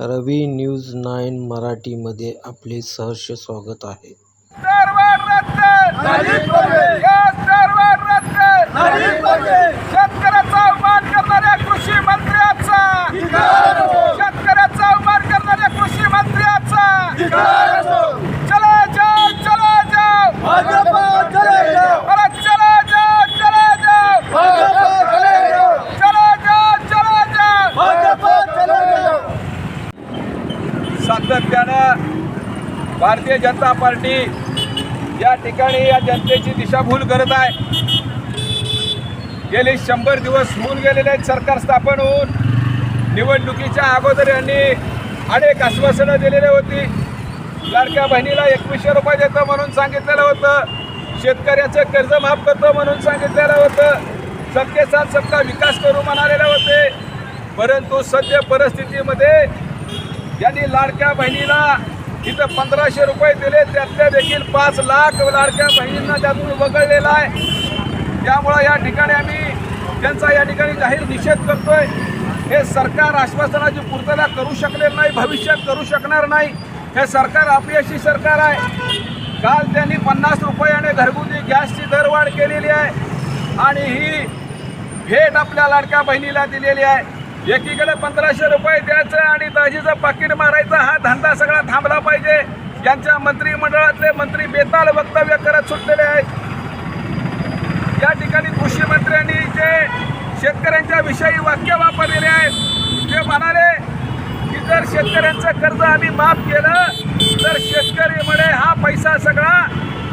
रवी news nine मराठीमध्ये आपले सहर्ष स्वागत आहे. शेतकऱ्याचा करणाऱ्या कृषी मंत्र्याचा धिक्कार असो. शेतकऱ्याचा अवमान करणाऱ्या कृषी मंत्र्याचा धिक्कार असो. चला जाओ चला जाओ भाजपा चले जाओ. अरे चला जाओ चला जाओ भाजपा चले जाओ. चला जाओ चला जाओ भाजपा चले जाओ. सातत्यानं भारतीय जनता पार्टी या ठिकाणी या जनतेची दिशाभूल करत आहे. गेले शंभर दिवस होऊन गेलेले आहेत सरकार स्थापन होऊन. निवडणुकीच्या अगोदर यांनी अनेक आश्वासनं दिलेली होती. लाडक्या बहिणीला एकवीसशे रुपये देतं म्हणून सांगितलेलं होतं. शेतकऱ्याचं कर्ज माफ करतो म्हणून सांगितलेलं होतं. सबके साथ सबका विकास करू म्हणालेले होते. परंतु सद्य परिस्थितीमध्ये यांनी लाडक्या बहिणीला इथं पंधराशे रुपये दिले त्यातल्या देखील पाच लाख लाडक्या बहिणींना त्यातून वगळलेला आहे. त्यामुळं या ठिकाणी आम्ही त्यांचा या ठिकाणी जाहीर निषेध करतोय. हे सरकार आश्वासनाची पूर्तता करू शकलेलं नाही भविष्यात करू शकणार नाही. हे सरकार अपयशी सरकार आहे. काल त्यांनी पन्नास रुपयाने घरगुती गॅसची दरवाढ केलेली आहे आणि ही भेट आपल्या लाडक्या बहिणीला दिलेली आहे. एकीकडे पंधराशे रुपये द्यायचं आणि दाजीचं पाकिट मारायचं हा धंदा सगळा थांबला पाहिजे. यांच्या मंत्रिमंडळातले मंत्री बेताल वक्तव्य करत सुटलेले आहेत. या ठिकाणी कृषी मंत्र्यांनी जे शेतकऱ्यांच्या विषयी वाक्य वापरलेले आहेत ते म्हणाले की जर शेतकऱ्यांचं कर्ज आम्ही माफ केलं तर शेतकरी म्हणे हा पैसा सगळा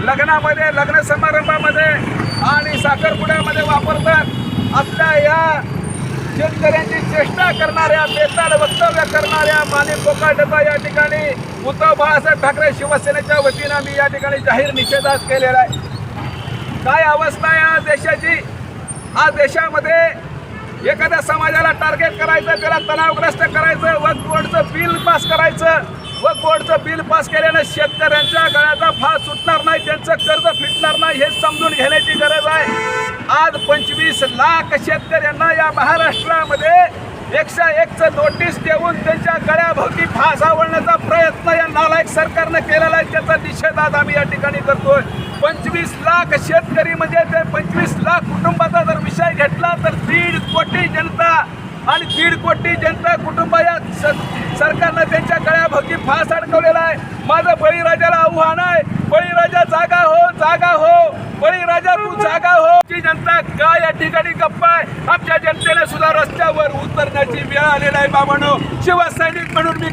लग्नामध्ये लग्न समारंभामध्ये आणि साखरपुड्यामध्ये वापरतात. आपल्या या शेतकऱ्यांची चेष्टा करणाऱ्या बेताड वक्तव्य करणाऱ्या माणिक डब्बा या ठिकाणी उद्धव बाळासाहेब ठाकरे शिवसेनेच्या वतीनं आम्ही या ठिकाणी जाहीर निषेधाच केलेला आहे. काय अवस्था आहे आज देशाची? आज देशामध्ये एखाद्या समाजाला टार्गेट करायचं त्याला तणावग्रस्त करायचं वक बोर्डचं बिल पास करायचं वक बोर्डचं बिल पास केल्यानं शेतकऱ्यांच्या गळ्याचा फास सुटणार नाही त्यांचं कर्ज फिटणार नाही हे समजून घेण्याची गरज आहे. आज पंचवीस लाख शेतकऱ्यांना या महाराष्ट्रामध्ये एकशे एकचं नोटीस देऊन त्यांच्या गळ्याभोवती फास आवडण्याचा प्रयत्न या नालायक सरकारनं केलेला आहे. त्याचा निषेध आज आम्ही या ठिकाणी करतोय. पंचवीस लाख शेतकरी म्हणजे ते पंचवीस लाख कुटुंबाचा जर विषय घेतला तर दीड कोटी जनता आणि दीड कोटी जनता कुटुंब या सरकारनं त्यांच्या गळ्याभोवती फास अडकवलेला आहे. माझं बळीराजाला आव्हान आहे. बळीराजा जागा हो जागा हो. बळीराजा तू जागा हो. ची जनता का या ठिकाणी गप्पा आहे? आमच्या जनतेला सुद्धा रस्त्यावर उतरण्याची वेळ आलेला आहे बाबांनो. शिवसैनिक म्हणून मी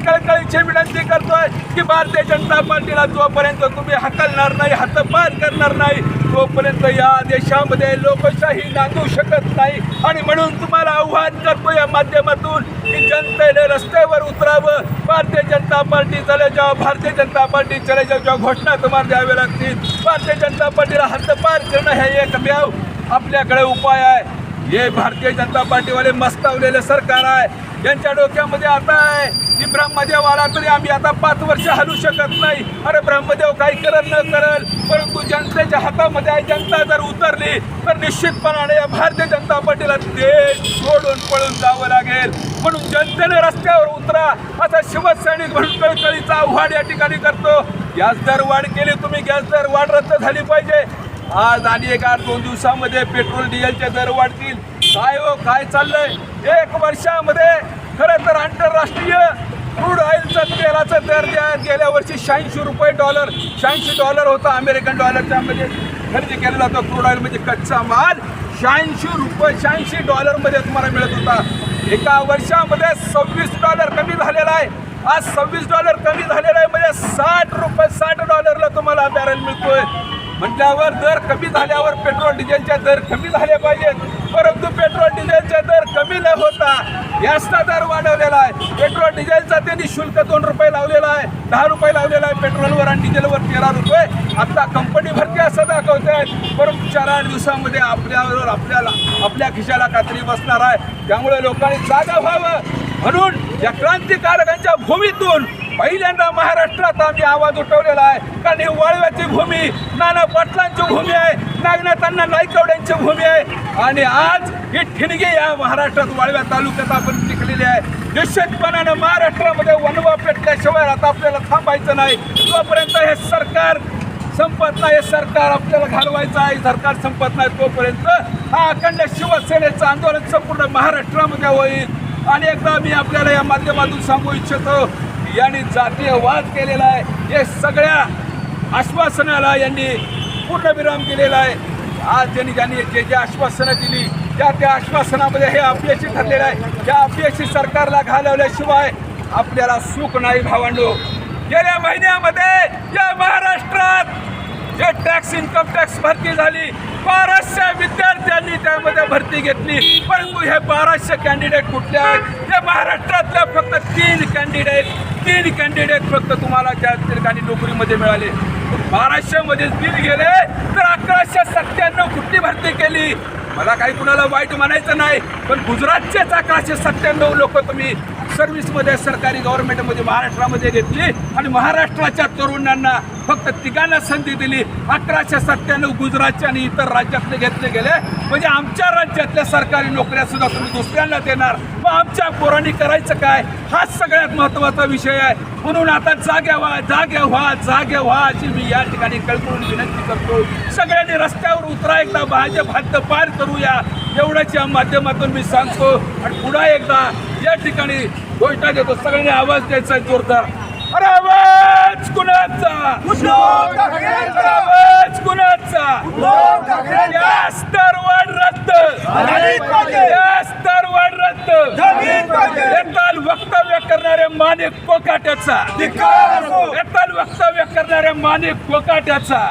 अशी विनंती करतोय की भारतीय जनता पार्टीला जोपर्यंत तुम्ही हकलणार नाही हातपार करणार नाही तोपर्यंत या देशामध्ये लोकशाही नांदू शकत नाही. आणि म्हणून तुम्हाला आव्हान करतो या माध्यमातून की जनतेने रस्त्यावर उतरावं. भारतीय जनता पार्टी चले जाओ भारतीय जनता पार्टी चले जाओ. ज्या घोषणा तुम्हाला द्याव्या लागतील भारतीय जनता पार्टीला हद्दपार करणं हे एकमेव आपल्याकडे उपाय आहे. हे भारतीय जनता पार्टीवाले मस्तावलेले सरकार आहे. यांच्या डोक्यामध्ये आता आहे. की ब्रह्मदेव आला तरी आम्ही आता पाच वर्ष हलू शकत नाही. अरे ब्रह्मदेव काही करल न करल परंतु जनतेच्या हातामध्ये आहे जनता जर उतरली तर निश्चितपणाने या भारतीय जनता पार्टीला देश सोडून पळून जावं लागेल. म्हणून जनतेने रस्त्यावर उतरा असा शिवसैनिक म्हणून कळकळीचा आव्हान या ठिकाणी करतो. गॅस दर वाढ केली तुम्ही गॅस दर वाढ रद्द झाली पाहिजे. आज आणि एक आठ दोन दिवसामध्ये पेट्रोल डिझेलचे दर वाढतील. काय हो काय चाललंय? एक वर्षामध्ये खरं तर आंतरराष्ट्रीय क्रूड ऑइलचं तेलाचं दर द्या गेल्या वर्षी शहाऐंशी रुपये डॉलर शहाऐंशी डॉलर होता अमेरिकन डॉलरच्या म्हणजे खरेदी केलेला होता क्रूड ऑइल म्हणजे कच्चा माल. शहाऐंशी रुपये शहाऐंशी डॉलरमध्ये तुम्हाला मिळत होता. एका वर्षामध्ये सव्वीस डॉलर कमी झालेला आहे. आज सव्वीस डॉलर कमी झालेला आहे. म्हणजे साठ रुपये साठ डॉलरला तुम्हाला बॅरल मिळतोय. म्हटल्यावर दर कमी झाल्यावर पेट्रोल डिझेलचे दर कमी झाले पाहिजेत. परंतु पेट्रोल डिझेलचे दर कमी न होता. गॅसचा दर वाढवलेला आहे. पेट्रोल डिझेलचा त्यांनी शुल्क दोन रुपये लावलेला आहे. दहा रुपये लावलेला आहे पेट्रोलवर आणि डिझेलवर तेरा रुपये. आता कंपनी भरती असं दाखवते आहेत परंतु चार आठ दिवसामध्ये आपल्यावर आपल्याला आपल्या खिशाला कात्री बसणार आहे. त्यामुळे लोकांनी जागा व्हावं. म्हणून या क्रांतिकारकांच्या भूमीतून पहिल्यांदा महाराष्ट्रात आम्ही आवाज उठवलेला आहे. कारण ही वाळव्याची भूमी नाना पाटलांची भूमी आहे नागनाथांना नाईकवड्यांची भूमी आहे. आणि आज ही ठिणगी या महाराष्ट्रात वाळव्या तालुक्यात आपण टिकलेली आहे. निश्चितपणानं महाराष्ट्रामध्ये वनवा पेटल्याशिवाय आता आपल्याला थांबायचं नाही. तोपर्यंत हे सरकार संपत नाही हे सरकार आपल्याला घालवायचं आहे सरकार संपत नाही तोपर्यंत हा अखंड शिवसेनेचं आंदोलन संपूर्ण महाराष्ट्रामध्ये होईल. आणि एकदा मी आपल्याला या माध्यमातून सांगू इच्छितो यांनी जातीय वाद केलेला आहे. हे सगळ्या आश्वासनाला यांनी पूर्णविराम दिलेला आहे. आज त्यांनी ज्यांनी जे जे आश्वासनं दिली त्या त्या आश्वासनामध्ये हे अपयशी ठरलेलं आहे. त्या अपयशी सरकारला घालवल्याशिवाय आपल्याला सुख नाही भावांडो गेल्या महिन्यामध्ये या महाराष्ट्रात जे टॅक्स इन्कम टॅक्स भरती झाली बाराशे विद्यार्थ्यांनी त्यामध्ये भरती घेतली. परंतु हे बाराशे कॅन्डिडेट कुठले आहेत? हे महाराष्ट्रातल्या फक्त तीन कॅन्डिडेट तीन कॅन्डिडेट फक्त तुम्हाला त्या ठिकाणी नोकरीमध्ये मिळाले. बाराशे मध्ये तीन गेले तर अकराशे सत्त्याण्णव कुठली भरती केली? मला काही कुणाला वाईट म्हणायचं नाही पण गुजरातचेच अकराशे सत्त्याण्णव लोक तुम्ही सर्व्हिसमध्ये सरकारी गव्हर्नमेंटमध्ये महाराष्ट्रामध्ये घेतली आणि महाराष्ट्राच्या तरुणांना फक्त तिघांना संधी दिली. अकराशे सत्त्याण्णव गुजरातच्या आणि इतर राज्यातले घेतले गेले. म्हणजे आमच्या राज्यातल्या सरकारी नोकऱ्या सुद्धा तुम्ही दुसऱ्यांना देणार. मग आमच्या पोरांनी करायचं काय? हाच सगळ्यात महत्त्वाचा विषय आहे. म्हणून आता जाग्या व्हा जाग्या व्हा जाग्या व्हा अशी मी या ठिकाणी कळकळून विनंती करतो. सगळ्यांनी रस्त्यावर उतरा एकदा भाजप हद्द पार करूया. एवढ्याच्या माध्यमातून मी सांगतो. आणि पुन्हा एकदा या ठिकाणी घोषणा देतो सगळ्यांनी आवाज द्यायचा जोरदार अरे आवाज कुणाचा! आवाज कुणाचा! या स्तरवाढ रद्द! या स्तरवाढ रद्द पाहिजे! एकाल वक्तव्य करणाऱ्या माणिक कोकाट्याचा असो! एकाल वक्तव्य करणाऱ्या माणिक कोकाट्याचा!